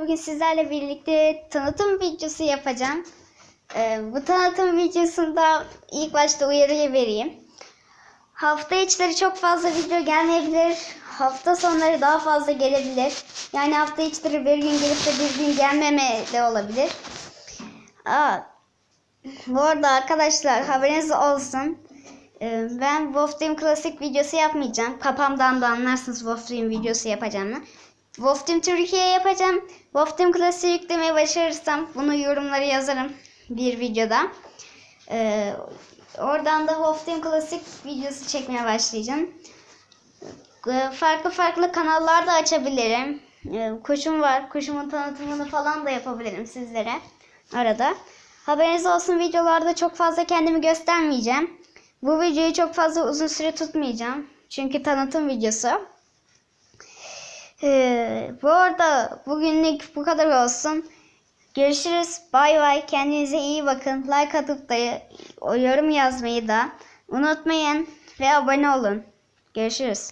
Bugün sizlerle birlikte tanıtım videosu yapacağım. Ee, bu tanıtım videosunda ilk başta uyarıyı vereyim. Hafta içleri çok fazla video gelmeyebilir. Hafta sonları daha fazla gelebilir. Yani hafta içleri bir gün gelip de bir gün gelmeme de olabilir. Aa, bu arada arkadaşlar haberiniz olsun. Ee, Ben Wolf Team klasik videosu yapmayacağım. Kafamdan da anlarsınız Wolf Team videosu yapacağımı. Wolf Team Türkiye yapacağım. Wolf Team klasiği yüklemeyi başarırsam bunu yorumlara yazarım bir videoda. Ee, oradan da Wolf Team klasik videosu çekmeye başlayacağım. Ee, Farklı farklı kanallar da açabilirim. Ee, Kuşum var. Kuşumun tanıtımını falan da yapabilirim sizlere arada. Haberiniz olsun videolarda çok fazla kendimi göstermeyeceğim. Bu videoyu çok fazla uzun süre tutmayacağım. Çünkü tanıtım videosu. Bu arada bugünlük bu kadar olsun. Görüşürüz. Bay bay. Kendinize iyi bakın. Like atıp da yorum yazmayı da unutmayın. Ve abone olun. Görüşürüz.